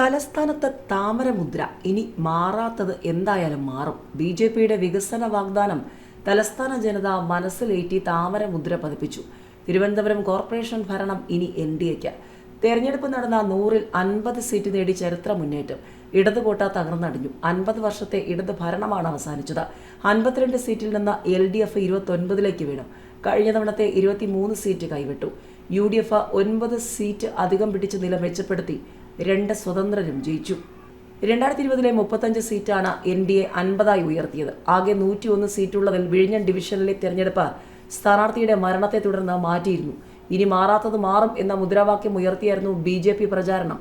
തലസ്ഥാനത്ത് താമരമുദ്ര ഇനി മാറാത്തത് എന്തായാലും മാറും. ബി ജെ പിയുടെ വികസന വാഗ്ദാനം തലസ്ഥാന ജനത മനസ്സിലേറ്റി താമരമുദ്ര പതിപ്പിച്ചു. തിരുവനന്തപുരം കോർപ്പറേഷൻ ഭരണം ഇനി എൻ ഡി എക്ക്. തെരഞ്ഞെടുപ്പ് നടന്ന നൂറിൽ അൻപത് സീറ്റ് നേടി ചരിത്ര മുന്നേറ്റം. ഇടത് കോട്ട തകർന്നടിഞ്ഞു. അൻപത് വർഷത്തെ ഇടത് ഭരണമാണ് അവസാനിച്ചത്. അൻപത്തിരണ്ട് സീറ്റിൽ നിന്ന് എൽ ഡി എഫ് ഇരുപത്തൊൻപതിലേക്ക് വീണു. കഴിഞ്ഞ തവണത്തെ ഇരുപത്തിമൂന്ന് സീറ്റ് കൈവിട്ടു. യു ഡി എഫ് ഒൻപത് സീറ്റ് അധികം പിടിച്ച് നില മെച്ചപ്പെടുത്തി. രണ്ട് സ്വതന്ത്രരും ജയിച്ചു. രണ്ടായിരത്തി ഇരുപതിലെ മുപ്പത്തഞ്ച് സീറ്റാണ് എൻ ഡി എ അൻപതായി ഉയർത്തിയത്. ആകെ നൂറ്റിയൊന്ന് സീറ്റുള്ളതിൽ വിഴിഞ്ഞം ഡിവിഷനിലെ തെരഞ്ഞെടുപ്പ് സ്ഥാനാർത്ഥിയുടെ മരണത്തെ തുടർന്ന് മാറ്റിയിരുന്നു. ഇനി മാറാത്തത് മാറും എന്ന മുദ്രാവാക്യം ഉയർത്തിയായിരുന്നു ബി ജെ പി പ്രചാരണം.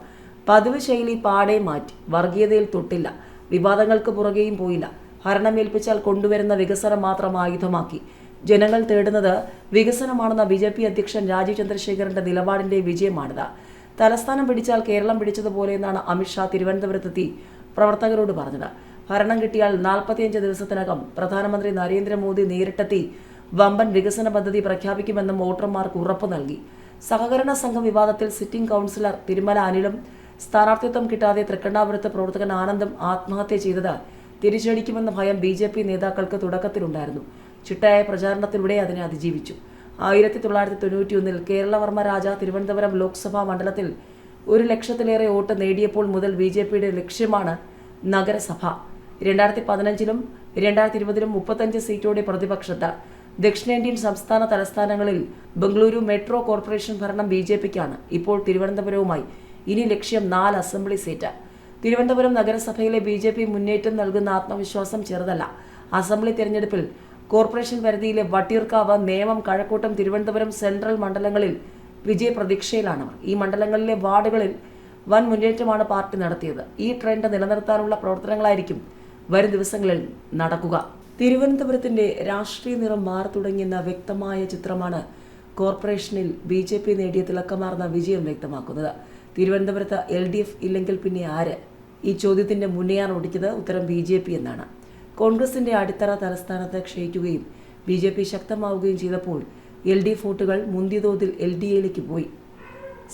പതിവ് ശൈലി പാടെ മാറ്റി. വർഗീയതയിൽ തൊട്ടില്ല. വിവാദങ്ങൾക്ക് പുറകെയും പോയില്ല. ഭരണമേൽപ്പിച്ചാൽ കൊണ്ടുവരുന്ന വികസനം മാത്രം ആയുധമാക്കി. ജനങ്ങൾ തേടുന്നത് വികസനമാണെന്ന ബി ജെ പി അധ്യക്ഷൻ രാജീവ് ചന്ദ്രശേഖരന്റെ നിലപാടിന്റെ വിജയമാണിത്. തലസ്ഥാനം പിടിച്ചാൽ കേരളം പിടിച്ചതുപോലെ എന്നാണ് അമിത്ഷാ തിരുവനന്തപുരത്തെത്തി പ്രവർത്തകരോട് പറഞ്ഞത്. ഭരണം കിട്ടിയാൽ നാൽപ്പത്തിയഞ്ച് ദിവസത്തിനകം പ്രധാനമന്ത്രി നരേന്ദ്രമോദി നേരിട്ടെത്തി വമ്പൻ വികസന പദ്ധതി പ്രഖ്യാപിക്കുമെന്നും വോട്ടർമാർക്ക് ഉറപ്പു നൽകി. സഹകരണ സംഘം വിവാദത്തിൽ സിറ്റിംഗ് കൗൺസിലർ തിരുമല അനിലും സ്ഥാനാർത്ഥിത്വം കിട്ടാതെ തൃക്കണ്ണാപുരത്ത് പ്രവർത്തകൻ ആനന്ദും ആത്മഹത്യ ചെയ്തത് തിരിച്ചടിക്കുമെന്ന ഭയം ബി നേതാക്കൾക്ക് തുടക്കത്തിലുണ്ടായിരുന്നു. ചിട്ടയായ പ്രചാരണത്തിലൂടെ അതിനെ അതിജീവിച്ചു. ആയിരത്തി തൊള്ളായിരത്തി തൊണ്ണൂറ്റി ഒന്നിൽ കേരളവർമ്മ രാജ തിരുവനന്തപുരം ലോക്സഭാ മണ്ഡലത്തിൽ ഒരു ലക്ഷത്തിലേറെ വോട്ട് നേടിയപ്പോൾ മുതൽ ബി ജെ പിയുടെ ലക്ഷ്യമാണ് നഗരസഭ. രണ്ടായിരത്തി പതിനഞ്ചിലും രണ്ടായിരത്തി ഇരുപതിലും മുപ്പത്തഞ്ച് സീറ്റോടെ പ്രതിപക്ഷത്ത്. ദക്ഷിണേന്ത്യൻ സംസ്ഥാന തലസ്ഥാനങ്ങളിൽ ബംഗളൂരു മെട്രോ കോർപ്പറേഷൻ ഭരണം ബി ജെ പിക്കാണ്. ഇപ്പോൾ തിരുവനന്തപുരവുമായി. ഇനി ലക്ഷ്യം നാല് അസംബ്ലി സീറ്റ്. തിരുവനന്തപുരം നഗരസഭയിലെ ബി ജെ പി മുന്നേറ്റം നൽകുന്ന ആത്മവിശ്വാസം ചെറുതല്ല. അസംബ്ലി തെരഞ്ഞെടുപ്പിൽ കോർപ്പറേഷൻ പരിധിയിലെ വട്ടിയൂർക്കാവ് നേമം കഴക്കൂട്ടം തിരുവനന്തപുരം സെൻട്രൽ മണ്ഡലങ്ങളിൽ വിജയപ്രതീക്ഷയിലാണ് ഈ മണ്ഡലങ്ങളിലെ വാർഡുകളിൽ വൻ മുന്നേറ്റമാണ് പാർട്ടി നടത്തിയത്. ഈ ട്രെൻഡ് നിലനിർത്താനുള്ള പ്രവർത്തനങ്ങളായിരിക്കും വരും ദിവസങ്ങളിൽ നടക്കുക. തിരുവനന്തപുരത്തിന്റെ രാഷ്ട്രീയ നിറം മാറി തുടങ്ങിയെന്ന വ്യക്തമായ ചിത്രമാണ് കോർപ്പറേഷനിൽ ബി ജെ പി നേടിയ തിളക്കമാർന്ന വിജയം വ്യക്തമാക്കുന്നത്. തിരുവനന്തപുരത്ത് എൽ ഡി എഫ് ഇല്ലെങ്കിൽ പിന്നെ ആര്? ഈ ചോദ്യത്തിന്റെ മുന്നെയാണ് ഒടിച്ചത് ഉത്തരം ബി ജെ പി എന്നാണ്. കോൺഗ്രസിന്റെ അടിത്തറ തലസ്ഥാനത്ത് ക്ഷയിക്കുകയും ബി ജെ പി ശക്തമാവുകയും ചെയ്തപ്പോൾ എൽ ഡി എഫ് വോട്ടുകൾ മുന്തിയ എൽ ഡി എയിലേക്ക് പോയി.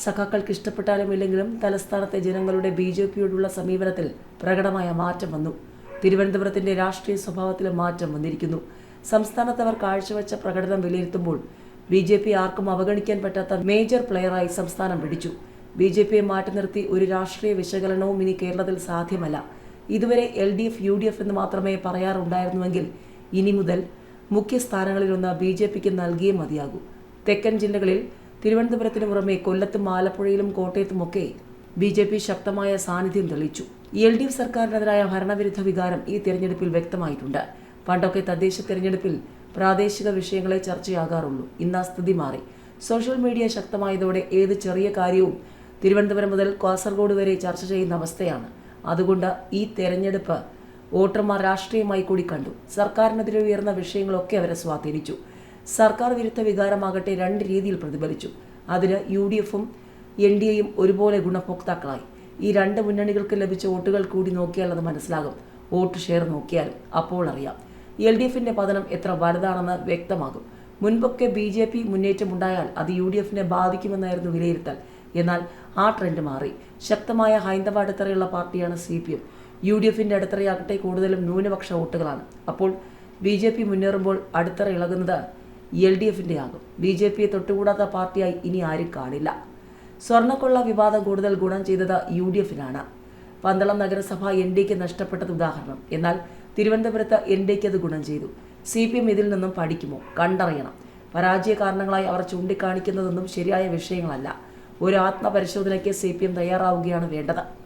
സഖാക്കൾക്ക് ഇഷ്ടപ്പെട്ടാലും ഇല്ലെങ്കിലും തലസ്ഥാനത്തെ ജനങ്ങളുടെ ബി ജെ പിയോടുള്ള സമീപനത്തിൽ പ്രകടമായ മാറ്റം വന്നു. തിരുവനന്തപുരത്തിന്റെ രാഷ്ട്രീയ സ്വഭാവത്തിൽ മാറ്റം വന്നിരിക്കുന്നു. സംസ്ഥാനത്ത് അവർ കാഴ്ചവെച്ച പ്രകടനം വിലയിരുത്തുമ്പോൾ ബി ജെ പി ആർക്കും അവഗണിക്കാൻ പറ്റാത്ത മേജർ പ്ലെയറായി സംസ്ഥാനം പിടിച്ചു. ബി ജെ പിയെ മാറ്റി നിർത്തി ഒരു രാഷ്ട്രീയ വിശകലനവും ഇനി കേരളത്തിൽ സാധ്യമല്ല. ഇതുവരെ L D F U D F എന്ന് മാത്രമേ പറയാറുണ്ടായിരുന്നുവെങ്കിൽ ഇനി മുതൽ മുഖ്യ സ്ഥാനങ്ങളിലൊന്ന് ബി ജെ പിക്ക് നൽകിയേ മതിയാകൂ. തെക്കൻ ജില്ലകളിൽ തിരുവനന്തപുരത്തിന് പുറമെ കൊല്ലത്തും ആലപ്പുഴയിലും കോട്ടയത്തുമൊക്കെ ബി ജെ പി ശക്തമായ സാന്നിധ്യം തെളിയിച്ചു. എൽ ഡി എഫ് സർക്കാരിനെതിരായ ഭരണവിരുദ്ധ വികാരം ഈ തിരഞ്ഞെടുപ്പിൽ വ്യക്തമായിട്ടുണ്ട്. പണ്ടൊക്കെ തദ്ദേശ തിരഞ്ഞെടുപ്പിൽ പ്രാദേശിക വിഷയങ്ങളെ ചർച്ചയാകാറുള്ളൂ. ഇന്ന് ആ സ്ഥിതി മാറി. സോഷ്യൽ മീഡിയ ശക്തമായതോടെ ഏത് ചെറിയ കാര്യവും തിരുവനന്തപുരം മുതൽ കാസർഗോഡ് വരെ ചർച്ച ചെയ്യുന്ന അവസ്ഥയാണ്. അതുകൊണ്ട് ഈ തെരഞ്ഞെടുപ്പ് വോട്ടർമാർ രാഷ്ട്രീയമായി കൂടി കണ്ടു. സർക്കാരിനെതിരെ ഉയർന്ന വിഷയങ്ങളൊക്കെ അവരെ സ്വാധീനിച്ചു. സർക്കാർ വിരുദ്ധ വികാരമാകട്ടെ രണ്ട് രീതിയിൽ പ്രതിഫലിച്ചു. അതിന് യു ഡി എഫും എൻ ഡി എയും ഒരുപോലെ ഗുണഭോക്താക്കളായി. ഈ രണ്ട് മുന്നണികൾക്ക് ലഭിച്ച വോട്ടുകൾ കൂടി നോക്കിയാൽ അത് മനസ്സിലാകും. വോട്ട് ഷെയർ നോക്കിയാൽ അപ്പോൾ അറിയാം. എൽ ഡി എഫിന്റെ പതനം എത്ര വലുതാണെന്ന് വ്യക്തമാകും. മുൻപൊക്കെ ബി ജെ പി മുന്നേറ്റമുണ്ടായാൽ അത് യു ഡി എഫിനെ ബാധിക്കുമെന്നായിരുന്നു വിലയിരുത്തൽ. എന്നാൽ ആ ട്രെൻഡ് മാറി. ശക്തമായ ഹൈന്ദവ അടിത്തറയുള്ള പാർട്ടിയാണ് C P M U D എഫിന്റെ അടിത്തറയാകട്ടെ കൂടുതലും ന്യൂനപക്ഷ വോട്ടുകളാണ്. അപ്പോൾ ബി ജെ പി മുന്നേറുമ്പോൾ അടിത്തറ ഇളകുന്നത് എൽ ഡി എഫിന്റെ ആകും. ബി ജെ പിയെ തൊട്ടുകൂടാത്ത പാർട്ടിയായി ഇനി ആരും കാണില്ല. സ്വർണക്കൊള്ള വിവാദം കൂടുതൽ ഗുണം ചെയ്തത് യു ഡി എഫിനാണ് പന്തളം നഗരസഭ എൻ ഡിക്ക് നഷ്ടപ്പെട്ടത് ഉദാഹരണം. എന്നാൽ തിരുവനന്തപുരത്ത് എൻ ഡിക്ക് അത് ഗുണം ചെയ്തു. സി പി എം ഇതിൽ നിന്നും പഠിക്കുമോ? കണ്ടറിയണം. പരാജയ കാരണങ്ങളായി അവർ ചൂണ്ടിക്കാണിക്കുന്നതൊന്നും ശരിയായ വിഷയങ്ങളല്ല. ഒരു ആത്മപരിശോധനയ്ക്ക് സി പി എം തയ്യാറാവുകയാണ് വേണ്ടത്.